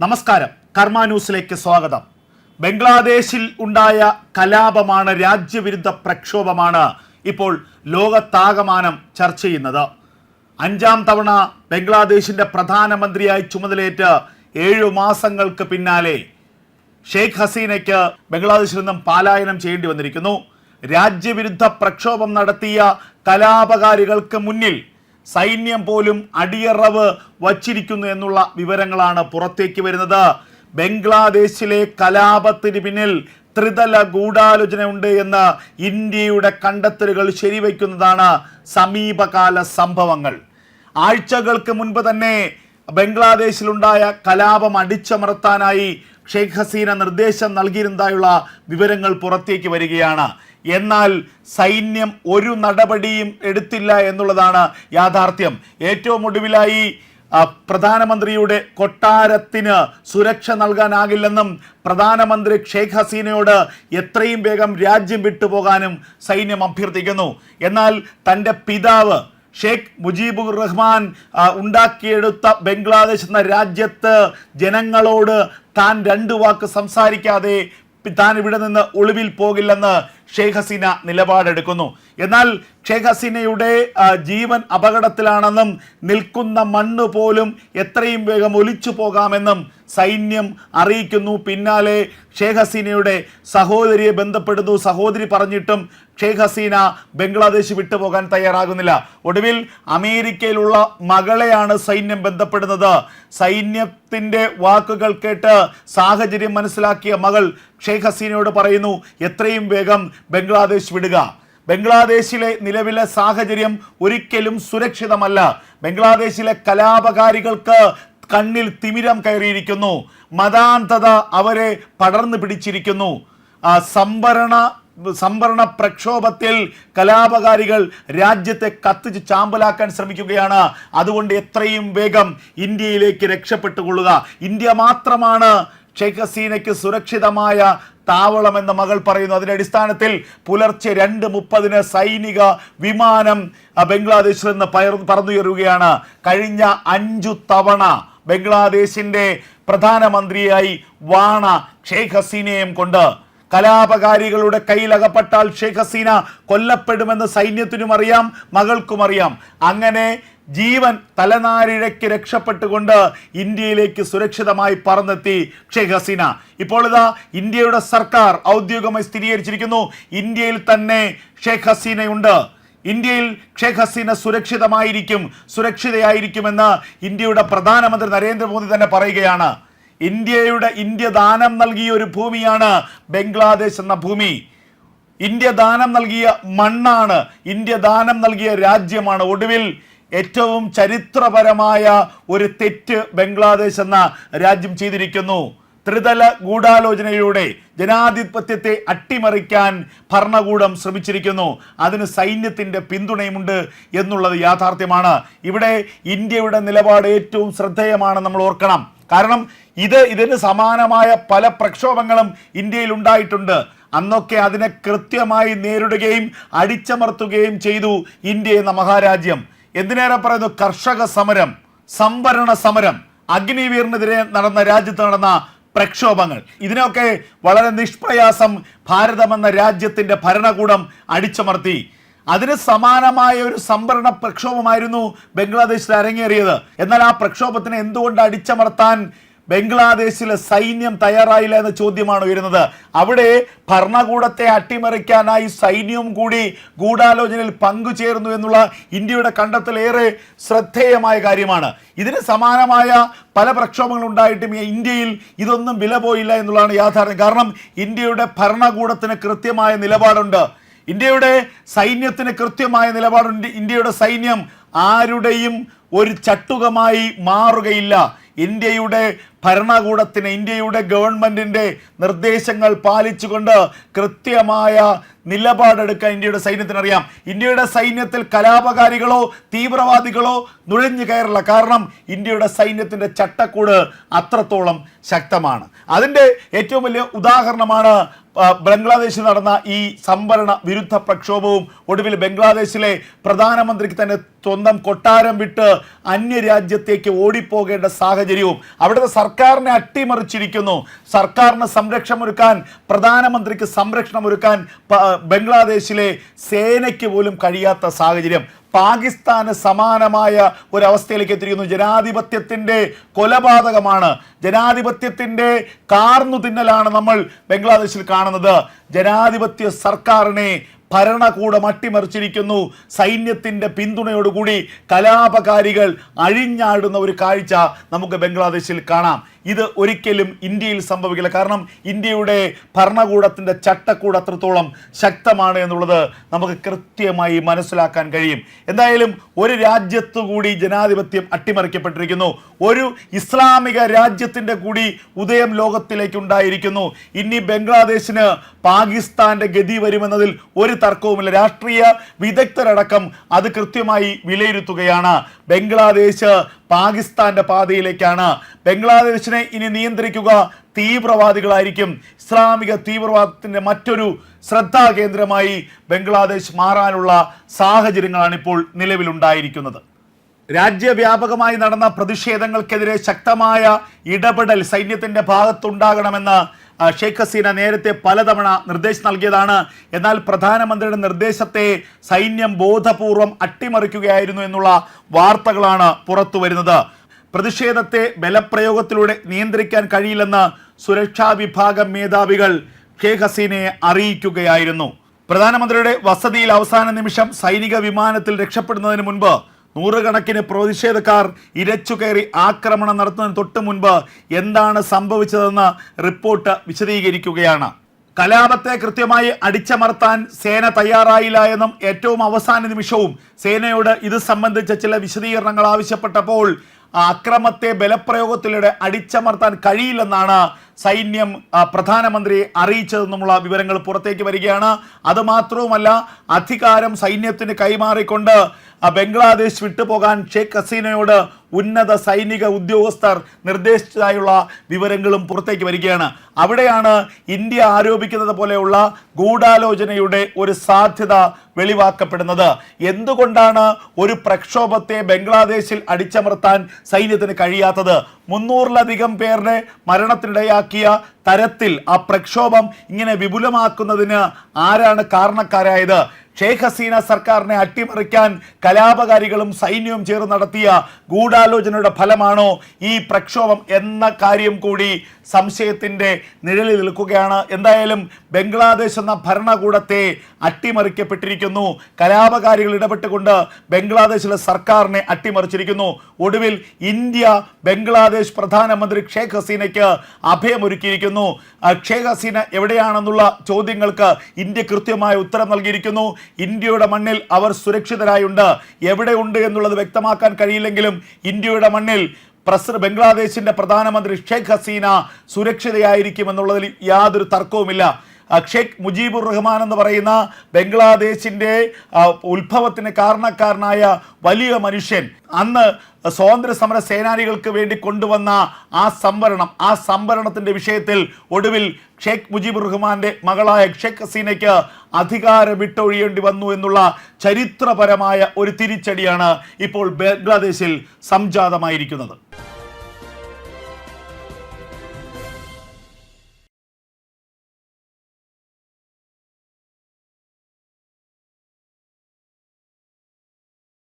നമസ്കാരം. കർമ്മ ന്യൂസിലേക്ക് സ്വാഗതം. ബംഗ്ലാദേശിൽ ഉണ്ടായ കലാപമാണ് രാജ്യവിരുദ്ധ പ്രക്ഷോഭമാണ് ഇപ്പോൾ ലോകത്താകമാനം ചർച്ച ചെയ്യുന്നത്. അഞ്ചാം തവണ ബംഗ്ലാദേശിന്റെ പ്രധാനമന്ത്രിയായി ചുമതലയേറ്റ് ഏഴു മാസങ്ങൾക്ക് പിന്നാലെ ഷെയ്ഖ് ഹസീനയ്ക്ക് ബംഗ്ലാദേശിൽ നിന്നും പാലായനം ചെയ്യേണ്ടി വന്നിരിക്കുന്നു. രാജ്യവിരുദ്ധ പ്രക്ഷോഭം നടത്തിയ കലാപകാരികൾക്ക് മുന്നിൽ സൈന്യം പോലും അടിയറവ് വച്ചിരിക്കുന്നു എന്നുള്ള വിവരങ്ങളാണ് പുറത്തേക്ക് വരുന്നത്. ബംഗ്ലാദേശിലെ കലാപത്തിന് പിന്നിൽ ത്രിതല ഗൂഢാലോചനയുണ്ട് എന്ന് ഇന്ത്യയുടെ കണ്ടെത്തലുകൾ ശരിവയ്ക്കുന്നതാണ് സമീപകാല സംഭവങ്ങൾ. ആഴ്ചകൾക്ക് മുൻപ് തന്നെ ബംഗ്ലാദേശിലുണ്ടായ കലാപം അടിച്ചമർത്താനായി ഷെയ്ഖ് ഹസീന നിർദ്ദേശം നൽകിയിരുന്നതായുള്ള വിവരങ്ങൾ പുറത്തേക്ക് വരികയാണ്. എന്നാൽ സൈന്യം ഒരു നടപടിയും എടുത്തില്ല എന്നുള്ളതാണ് യാഥാർത്ഥ്യം. ഏറ്റവും ഒടുവിലായി പ്രധാനമന്ത്രിയുടെ കൊട്ടാരത്തിന് സുരക്ഷ നൽകാനാകില്ലെന്നും പ്രധാനമന്ത്രി ഷെയ്ഖ് ഹസീനയോട് എത്രയും വേഗം രാജ്യം വിട്ടുപോകാനും സൈന്യം അഭ്യർത്ഥിക്കുന്നു. എന്നാൽ തന്റെ പിതാവ് ഷെയ്ഖ് മുജീബുർ റഹ്മാൻ ഉണ്ടാക്കിയെടുത്ത ബംഗ്ലാദേശ് എന്ന രാജ്യത്ത് ജനങ്ങളോട് താൻ രണ്ടു വാക്ക് സംസാരിക്കാതെ താൻ ഇവിടെ നിന്ന് ഒളിവിൽ പോകില്ലെന്ന് ഷെയ്ഖ് ഹസീന നിലപാടെടുക്കുന്നു. എന്നാൽ ഷെയ്ഖ് ഹസീനയുടെ ജീവൻ അപകടത്തിലാണെന്നും നിൽക്കുന്ന മണ്ണ് പോലും എത്രയും വേഗം ഒലിച്ചു പോകാമെന്നും സൈന്യം അറിയിക്കുന്നു. പിന്നാലെ ഷേഖ് ഹസീനയുടെ സഹോദരിയെ ബന്ധപ്പെടുന്നു. സഹോദരി പറഞ്ഞിട്ടും ഷേഖ് ഹസീന ബംഗ്ലാദേശ് വിട്ടുപോകാൻ തയ്യാറാകുന്നില്ല. ഒടുവിൽ അമേരിക്കയിലുള്ള മകളെയാണ് സൈന്യം ബന്ധപ്പെടുന്നത്. സൈന്യത്തിന്റെ വാക്കുകൾ കേട്ട് സാഹചര്യം മനസ്സിലാക്കിയ മകൾ ഷേഖ് ഹസീനയോട് പറയുന്നു എത്രയും വേഗം ബംഗ്ലാദേശ് വിടുക. ബംഗ്ലാദേശിലെ നിലവിലെ സാഹചര്യം ഒരിക്കലും സുരക്ഷിതമല്ല. ബംഗ്ലാദേശിലെ കലാപകാരികൾക്ക് കണ്ണിൽ തിമിരം കയറിയിരിക്കുന്നു. മതാന്തത അവരെ പടർന്നു പിടിച്ചിരിക്കുന്നു. സംവരണ സംവരണ പ്രക്ഷോഭത്തിൽ കലാപകാരികൾ രാജ്യത്തെ കത്തിച്ച് ചാമ്പലാക്കാൻ ശ്രമിക്കുകയാണ്. അതുകൊണ്ട് എത്രയും വേഗം ഇന്ത്യയിലേക്ക് രക്ഷപ്പെട്ടുകൊള്ളുക. ഇന്ത്യ മാത്രമാണ് ഷെയ്ഖ് ഹസീനയ്ക്ക് സുരക്ഷിതമായ താവളം എന്ന മകൾ പറയുന്നു. അതിന്റെ അടിസ്ഥാനത്തിൽ പുലർച്ചെ രണ്ട് മുപ്പതിന് സൈനിക വിമാനം ബംഗ്ലാദേശിൽ നിന്ന് പയർ പറന്നുയരുകയാണ്. കഴിഞ്ഞ അഞ്ചു തവണ ബംഗ്ലാദേശിന്റെ പ്രധാനമന്ത്രിയായി വാണ ഷെയ്ഖ് ഹസീനയും കൊണ്ട് കലാപകാരികളുടെ കയ്യിലകപ്പെട്ടാൽ ഷെയ്ഖ് ഹസീന കൊല്ലപ്പെടുമെന്ന് സൈന്യത്തിനും അറിയാം മകൾക്കും അറിയാം. അങ്ങനെ ജീവൻ തലനാരിഴയ്ക്ക് രക്ഷപ്പെട്ടുകൊണ്ട് ഇന്ത്യയിലേക്ക് സുരക്ഷിതമായി പറന്നെത്തി ഷെയ്ഖ് ഹസീന. ഇപ്പോൾ ഇതാ ഇന്ത്യയുടെ സർക്കാർ ഔദ്യോഗികമായി സ്ഥിരീകരിച്ചിരിക്കുന്നു. ഇന്ത്യയിൽ തന്നെ ഷെയ്ഖ് ഹസീനയുണ്ട്. ഇന്ത്യയിൽ ഷെയ്ഖ് ഹസീന സുരക്ഷിതമായിരിക്കും സുരക്ഷിതയായിരിക്കുമെന്ന് ഇന്ത്യയുടെ പ്രധാനമന്ത്രി നരേന്ദ്രമോദി തന്നെ പറയുകയാണ്. ഇന്ത്യയുടെ ഇന്ത്യ ദാനം നൽകിയ ഒരു ഭൂമിയാണ് ബംഗ്ലാദേശ് എന്ന ഭൂമി. ഇന്ത്യ ദാനം നൽകിയ മണ്ണാണ് ഇന്ത്യ ദാനം നൽകിയ രാജ്യമാണ്. ഒടുവിൽ ഏറ്റവും ചരിത്രപരമായ ഒരു തെറ്റ് ബംഗ്ലാദേശ് എന്ന രാജ്യം ചെയ്തിരിക്കുന്നു. ത്രിതല ഗൂഢാലോചനയിലൂടെ ജനാധിപത്യത്തെ അട്ടിമറിക്കാൻ ഭരണകൂടം ശ്രമിച്ചിരിക്കുന്നു. അതിന് സൈന്യത്തിന്റെ പിന്തുണയുമുണ്ട് എന്നുള്ളത് യാഥാർത്ഥ്യമാണ്. ഇവിടെ ഇന്ത്യയുടെ നിലപാട് ഏറ്റവും ശ്രദ്ധേയമാണ് നമ്മൾ ഓർക്കണം. കാരണം ഇത് ഇതിന് സമാനമായ പല പ്രക്ഷോഭങ്ങളും ഇന്ത്യയിൽ ഉണ്ടായിട്ടുണ്ട്. അന്നൊക്കെ അതിനെ കൃത്യമായി നേരിടുകയും അടിച്ചമർത്തുകയും ചെയ്തു ഇന്ത്യ എന്ന മഹാരാജ്യം. എന്തിനേറെ പറയുന്നു? കർഷക സമരം സംവരണ സമരം അഗ്നിവീറിനെതിരെ നടന്ന രാജ്യത്ത് നടന്ന പ്രക്ഷോഭങ്ങൾ. ഇതിനൊക്കെ വളരെ നിഷ്പ്രയാസം ഭാരതമെന്ന രാജ്യത്തിന്റെ ഭരണകൂടം അടിച്ചമർത്തി. അതിന് സമാനമായ ഒരു സംഭരണ പ്രക്ഷോഭമായിരുന്നു ബംഗ്ലാദേശിൽ അരങ്ങേറിയത്. എന്നാൽ ആ പ്രക്ഷോഭത്തിന് എന്തുകൊണ്ട് അടിച്ചമർത്താൻ ബംഗ്ലാദേശിലെ സൈന്യം തയ്യാറായില്ല എന്ന ചോദ്യമാണ് ഉയരുന്നത്. അവിടെ ഭരണകൂടത്തെ അട്ടിമറിക്കാനായി സൈന്യവും കൂടി ഗൂഢാലോചനയിൽ പങ്കുചേർന്നു എന്നുള്ള ഇന്ത്യയുടെ കണ്ടെത്തൽ ഏറെ ശ്രദ്ധേയമായ കാര്യമാണ്. ഇതിന് സമാനമായ പല പ്രക്ഷോഭങ്ങളും ഉണ്ടായിട്ടും ഇന്ത്യയിൽ ഇതൊന്നും വില പോയില്ല എന്നുള്ളതാണ് യാഥാർത്ഥ്യം. കാരണം ഇന്ത്യയുടെ ഭരണകൂടത്തിന് കൃത്യമായ നിലപാടുണ്ട്. ഇന്ത്യയുടെ സൈന്യത്തിന് കൃത്യമായ നിലപാടുണ്ട്. ഇന്ത്യയുടെ സൈന്യം ആരുടെയും ഒരു ചട്ടുകമായി മാറുകയില്ല. ഇന്ത്യയുടെ ഭരണകൂടത്തിന് ഇന്ത്യയുടെ ഗവൺമെന്റിന്റെ നിർദ്ദേശങ്ങൾ പാലിച്ചുകൊണ്ട് കൃത്യമായ നിലപാടെടുക്കാൻ ഇന്ത്യയുടെ സൈന്യത്തിന് അറിയാം ഇന്ത്യയുടെ സൈന്യത്തിൽ കലാപകാരികളോ തീവ്രവാദികളോ നുഴഞ്ഞു കയറില്ല. കാരണം ഇന്ത്യയുടെ സൈന്യത്തിന്റെ ചട്ടക്കൂട് അത്രത്തോളം ശക്തമാണ്. അതിന്റെ ഏറ്റവും വലിയ ഉദാഹരണമാണ് ബംഗ്ലാദേശിൽ നടന്ന ഈ സംവരണ വിരുദ്ധ പ്രക്ഷോഭവും ഒടുവിൽ ബംഗ്ലാദേശിലെ പ്രധാനമന്ത്രിക്ക് തന്നെ സ്വന്തം കൊട്ടാരം വിട്ട് അന്യരാജ്യത്തേക്ക് ഓടിപ്പോകേണ്ട സാഹചര്യവും അവിടുത്തെ സർക്കാരിനെ അട്ടിമറിച്ചിരിക്കുന്നു. സർക്കാരിന് സംരക്ഷണമൊരുക്കാൻ പ്രധാനമന്ത്രിക്ക് സംരക്ഷണം ഒരുക്കാൻ ബംഗ്ലാദേശിലെ സേനയ്ക്ക് പോലും കഴിയാത്ത സാഹചര്യം. പാകിസ്ഥാന് സമാനമായ ഒരവസ്ഥയിലേക്ക് എത്തിയിരിക്കുന്നു. ജനാധിപത്യത്തിന്റെ കൊലപാതകമാണ്. ജനാധിപത്യത്തിന്റെ കാർന്നു തിന്നലാണ് നമ്മൾ ബംഗ്ലാദേശിൽ കാണുന്നത്. ജനാധിപത്യ സർക്കാരിനെ ഭരണകൂടം അട്ടിമറിച്ചിരിക്കുന്നു. സൈന്യത്തിന്റെ പിന്തുണയോടുകൂടി കലാപകാരികൾ അഴിഞ്ഞാടുന്ന ഒരു കാഴ്ച നമുക്ക് ബംഗ്ലാദേശിൽ കാണാം. ഇത് ഒരിക്കലും ഇന്ത്യയിൽ സംഭവിക്കില്ല. കാരണം ഇന്ത്യയുടെ ഭരണകൂടത്തിന്റെ ചട്ടക്കൂട് അത്രത്തോളം ശക്തമാണ് എന്നുള്ളത് നമുക്ക് കൃത്യമായി മനസ്സിലാക്കാൻ കഴിയും. എന്തായാലും ഒരു രാജ്യത്തു കൂടി ജനാധിപത്യം അട്ടിമറിക്കപ്പെട്ടിരിക്കുന്നു. ഒരു ഇസ്ലാമിക രാജ്യത്തിന്റെ കൂടി ഉദയം ലോകത്തിലേക്ക് ഉണ്ടായിരിക്കുന്നു ഇനി ബംഗ്ലാദേശിന് പാകിസ്ഥാന്റെ ഗതി വരുമെന്നതിൽ ഒരു തർക്കവുമില്ല. രാഷ്ട്രീയ വിദഗ്ധരടക്കം അത് കൃത്യമായി വിലയിരുത്തുകയാണ്. ബംഗ്ലാദേശ് പാകിസ്ഥാന്റെ പാതയിലേക്കാണ്. ബംഗ്ലാദേശിനെ ഇനി നിയന്ത്രിക്കുക തീവ്രവാദികളായിരിക്കും. ഇസ്ലാമിക തീവ്രവാദത്തിന്റെ മറ്റൊരു ശ്രദ്ധാകേന്ദ്രമായി ബംഗ്ലാദേശ് മാറാനുള്ള സാഹചര്യങ്ങളാണ് ഇപ്പോൾ നിലവിലുണ്ടായിരിക്കുന്നത്. രാജ്യവ്യാപകമായി നടന്ന പ്രതിഷേധങ്ങൾക്കെതിരെ ശക്തമായ ഇടപെടൽ സൈന്യത്തിന്റെ ഭാഗത്തുണ്ടാകണമെന്ന് ഷെയ്ഖ് ഹസീന നേരത്തെ പലതവണ നിർദ്ദേശം നൽകിയതാണ്. എന്നാൽ പ്രധാനമന്ത്രിയുടെ നിർദ്ദേശത്തെ സൈന്യം ബോധപൂർവം അട്ടിമറിക്കുകയായിരുന്നു എന്നുള്ള വാർത്തകളാണ് പുറത്തു വരുന്നത്. പ്രതിഷേധത്തെ ബലപ്രയോഗത്തിലൂടെ നിയന്ത്രിക്കാൻ കഴിയില്ലെന്ന് സുരക്ഷാ വിഭാഗം മേധാവികൾ ഷെയ്ഖ് ഹസീനയെ അറിയിക്കുകയായിരുന്നു. പ്രധാനമന്ത്രിയുടെ വസതിയിൽ അവസാന നിമിഷം സൈനിക വിമാനത്തിൽ രക്ഷപ്പെടുന്നതിന് മുൻപ് നൂറുകണക്കിന് പ്രതിഷേധക്കാർ ഇരച്ചുകയറി ആക്രമണം നടത്തുന്നതിന് തൊട്ട് മുൻപ് എന്താണ് സംഭവിച്ചതെന്ന് റിപ്പോർട്ട് വിശദീകരിക്കുകയാണ്. കലാപത്തെ കൃത്യമായി അടിച്ചമർത്താൻ സേന തയ്യാറായില്ല എന്നും ഏറ്റവും അവസാന നിമിഷവും സേനയോട് ഇത് സംബന്ധിച്ച ചില വിശദീകരണങ്ങൾ ആവശ്യപ്പെട്ടപ്പോൾ ആ അക്രമത്തെ ബലപ്രയോഗത്തിലൂടെ അടിച്ചമർത്താൻ കഴിയില്ലെന്നാണ് സൈന്യം പ്രധാനമന്ത്രിയെ അറിയിച്ചതെന്നുമുള്ള വിവരങ്ങൾ പുറത്തേക്ക് വരികയാണ്. അതുമാത്രവുമല്ല അധികാരം സൈന്യത്തിന് കൈമാറിക്കൊണ്ട് ബംഗ്ലാദേശ് വിട്ടുപോകാൻ ഷെയ്ഖ് ഹസീനയോട് ഉന്നത സൈനിക ഉദ്യോഗസ്ഥർ നിർദ്ദേശിച്ചതായുള്ള വിവരങ്ങളും പുറത്തേക്ക് വരികയാണ്. അവിടെയാണ് ഇന്ത്യ ആരോപിക്കുന്നത് പോലെയുള്ള ഗൂഢാലോചനയുടെ ഒരു സാധ്യത വെളിവാക്കപ്പെടുന്നത്. എന്തുകൊണ്ടാണ് ഒരു പ്രക്ഷോഭത്തെ ബംഗ്ലാദേശിൽ അടിച്ചമർത്താൻ സൈന്യത്തിന് കഴിയാത്തത്? മുന്നൂറിലധികം പേരുടെ മരണത്തിനിടയാക്കിയ തരത്തിൽ ആ പ്രക്ഷോഭം ഇങ്ങനെ വിപുലമാക്കുന്നതിന് ആരാണ് കാരണക്കാരായത്? ഷെയ്ഖ് ഹസീന സർക്കാരിനെ അട്ടിമറിക്കാൻ കലാപകാരികളും സൈന്യവും ചേർന്ന് നടത്തിയ ഗൂഢാലോചനയുടെ ഫലമാണോ ഈ പ്രക്ഷോഭം എന്ന കാര്യം കൂടി സംശയത്തിന്റെ നിഴലിൽ നിൽക്കുകയാണ്. എന്തായാലും ബംഗ്ലാദേശ് എന്ന ഭരണകൂടത്തെ അട്ടിമറിക്കപ്പെട്ടിരിക്കുന്നു. കലാപകാരികൾ ഇടപെട്ടുകൊണ്ട് ബംഗ്ലാദേശിലെ സർക്കാരിനെ അട്ടിമറിച്ചിരിക്കുന്നു. ഒടുവിൽ ഇന്ത്യ ബംഗ്ലാദേശ് പ്രധാനമന്ത്രി ഷെയ്ഖ് ഹസീനയ്ക്ക് അഭയമൊരുക്കിയിരിക്കുന്നു. ഷെയ്ഖ് ഹസീന എവിടെയാണെന്നുള്ള ചോദ്യങ്ങൾക്ക് ഇന്ത്യ കൃത്യമായ ഉത്തരം നൽകിയിരിക്കുന്നു. ഇന്ത്യയുടെ മണ്ണിൽ അവർ സുരക്ഷിതരായുണ്ട്. എവിടെയുണ്ട് എന്നുള്ളത് വ്യക്തമാക്കാൻ കഴിയില്ലെങ്കിലും ഇന്ത്യയുടെ മണ്ണിൽ പ്രസ ബംഗ്ലാദേശിന്റെ പ്രധാനമന്ത്രി ഷെയ്ഖ് ഹസീന സുരക്ഷിതയായിരിക്കും എന്നുള്ളതിൽ യാതൊരു തർക്കവുമില്ല. ഷെയ്ഖ് മുജീബുർ റഹ്മാൻ എന്ന് പറയുന്ന ബംഗ്ലാദേശിന്റെ ഉത്ഭവത്തിന് കാരണക്കാരനായ വലിയ മനുഷ്യൻ അന്ന് സ്വാതന്ത്ര്യ സമര സേനാനികൾക്ക് വേണ്ടി കൊണ്ടുവന്ന ആ സംവരണം ആ സംവരണത്തിന്റെ വിഷയത്തിൽ ഒടുവിൽ ഷെയ്ഖ് മുജീബ് റഹ്മാന്റെ മകളായ ഷെയ്ഖ് ഹസീനയ്ക്ക് അധികാരം വിട്ടൊഴിയേണ്ടി വന്നു എന്നുള്ള ചരിത്രപരമായ ഒരു തിരിച്ചടിയാണ് ഇപ്പോൾ ബംഗ്ലാദേശിൽ സംജാതമായിരിക്കുന്നത്.